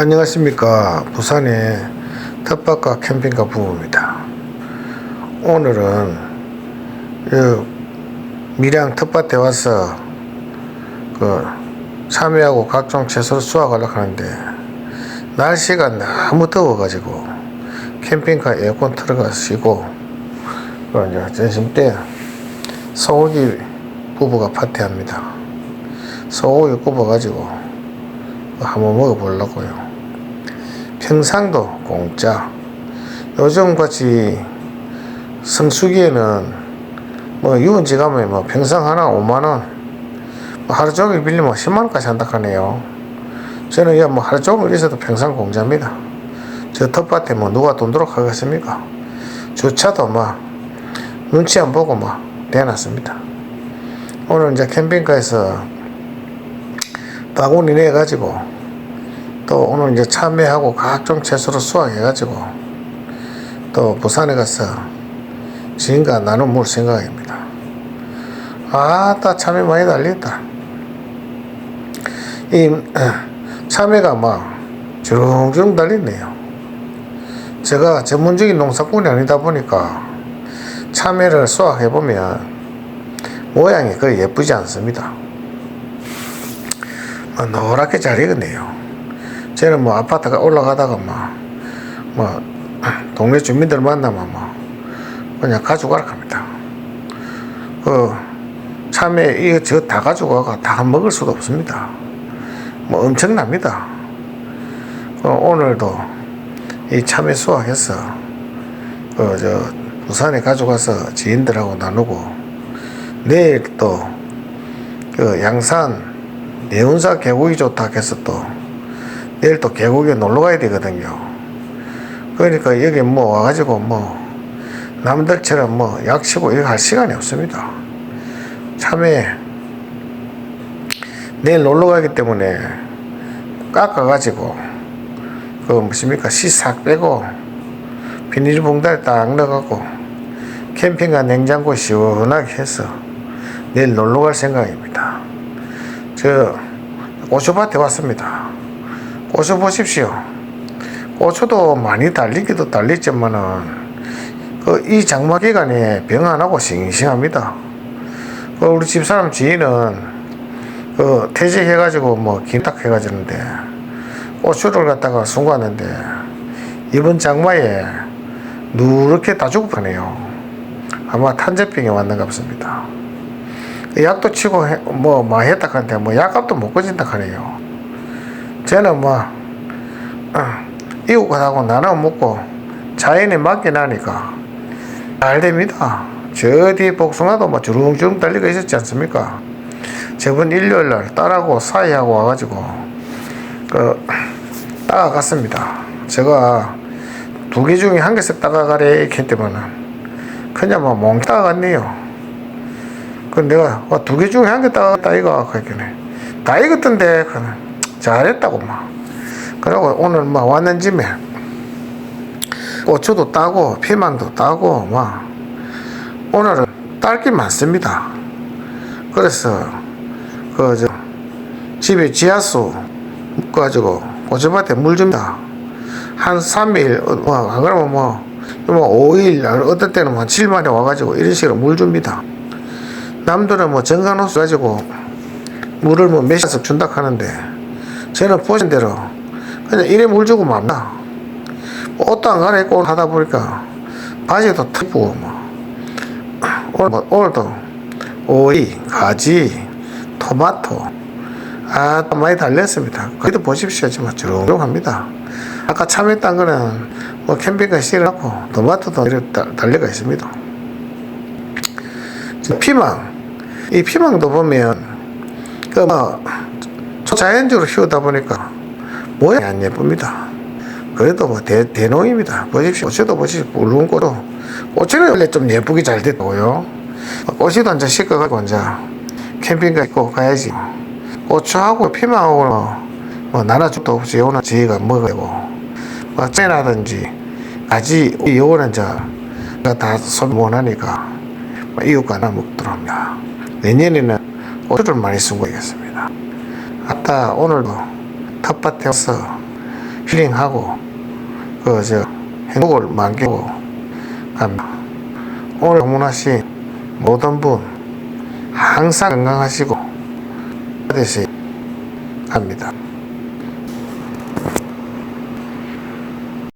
안녕하십니까. 부산의 텃밭과 캠핑카 부부입니다. 오늘은 그 밀양 텃밭에 와서 그 참외하고 각종 채소를 수확하려고 하는데 날씨가 너무 더워가지고 캠핑카 에어컨 틀어가 쉬고 그 이제 점심 때 소고기 부부가 파티합니다. 소고기 굽어가지고 한번 먹어보려고요. 평상도 공짜. 요즘 같이 성수기에는 뭐 유원지 가면 뭐 평상 하나 5만 원, 뭐 하루 종일 빌리면 10만 원까지 한다 하네요. 저는 야 뭐 하루 종일 있어도 평상 공짜입니다. 저 텃밭에 뭐 누가 돈 들어 가겠습니까? 주차도 막 눈치 안 보고 막 대놨습니다. 오늘 이제 캠핑카에서 바구니 내가지고 또 오늘 이제 참외하고 각종 채소를 수확해가지고 또 부산에 가서 지인과 나눠 먹을 생각입니다. 아따 참외 많이 달렸다. 이 어, 참외가 막 주렁주렁 달리네요. 제가 전문적인 농사꾼이 아니다 보니까 참외를 수확해보면 모양이 거의 예쁘지 않습니다. 뭐 노랗게 잘 익었네요. 저는 뭐 아파트가 올라가다가 막, 뭐, 동네 주민들 만나면 뭐, 그냥 가져가라 합니다. 그, 참외 이거 저 다 가져가가 다 먹을 수도 없습니다. 뭐 엄청납니다. 그 오늘도 이 참외 수확해서, 그, 저, 부산에 가져가서 지인들하고 나누고, 내일 또, 그 양산 내운사 계곡이 좋다 해서 또 내일 또 계곡에 놀러 가야 되거든요. 그러니까 여기 뭐 와가지고 뭐 남들처럼 뭐 약 치고 이거 할 시간이 없습니다. 참에 내일 놀러 가기 때문에 깎아가지고 그 무엇입니까 씨 싹 빼고 비닐봉다에 딱 넣어갖고 캠핑카 냉장고 시원하게 해서 내일 놀러 갈 생각입니다. 저 고추밭에 왔습니다. 고추 보십시오. 고추도 많이 달리기도 달렸지만은 그 이 장마 기간에 병 안 하고 싱싱합니다. 그 우리 집사람 지인은 그 퇴직해가지고 뭐 김딱 해가지는데 고추를 갖다가 숨갔는데 이번 장마에 누렇게 다 죽어가네요. 아마 탄저병이 왔는가 보습니다. 약도 치고 해, 뭐, 뭐 했다 하는데 뭐 약값도 못 꺼진다 하네요. 저는 뭐, 어, 이웃하고 나눠 먹고 자연에 맡겨나니까 잘 됩니다. 저 뒤에 복숭아도 뭐 주렁주렁 달리고 있었지 않습니까? 저번 일요일 날 딸하고 사이하고 와가지고 그 따가갔습니다. 제가 두 개 중에 한 개씩 따가가래 했기 때문에 그냥 뭐몽 따가갔네요. 그 내가 어, 두개 중에 한 개 따갔다 이거 그랬더니 다 익었던데 그는 잘했다고 막. 그러고 오늘 막 왔는 짐에 고추도 따고 피망도 따고 막. 오늘은 딸 게 많습니다. 그래서 그저 집에 지하수 가지고 고추밭에 물 줍니다. 한 3일 어, 뭐, 안 그러면 뭐, 뭐 5일 어떨 때는 한 7만에 와가지고 이런 식으로 물 줍니다. 남들은 뭐 정관호수 가지고 물을 뭐 몇시씩 준다 하는데 저는 보신 대로 그냥 이래 물 주고 맙나. 뭐 옷도 안 갈아입고 하다 보니까 바지도 튀고 뭐. 오늘 뭐 오늘도 오이, 가지, 토마토. 아 많이 달렸습니다. 그래도 보십시오. 지금 주렁주렁합니다. 아까 참외딴 거는 뭐 캠핑카 실어놓고 토마토도 이렇게 달려가 있습니다. 피망. 이 피망도 보면 그뭐 자연적으로 키우다 보니까 모양이 안 예쁩니다. 그래도 뭐 대, 대농입니다. 보십시오. 꽃도 보십시오. 붉은 꽃도. 꽃은 원래 좀 예쁘게 잘 됐고요. 이제 씻어가지고 이제 캠핑카 입고 가야지. 고추하고 피망하고 뭐, 뭐 나눠주도 없이 요거는 지가 먹어야고 뭐 째라든지 가지 요거는 이제 다 소문하니까 뭐 이웃과 나 먹도록 합니다. 내년에는 고추를 많이 쓰고 있겠습니다. 아따 오늘도 텃밭에 와서 힐링하고 그 저 행복을 만기고 갑니다. 오늘 방문하신 모든 분 항상 건강하시고 되시 갑니다.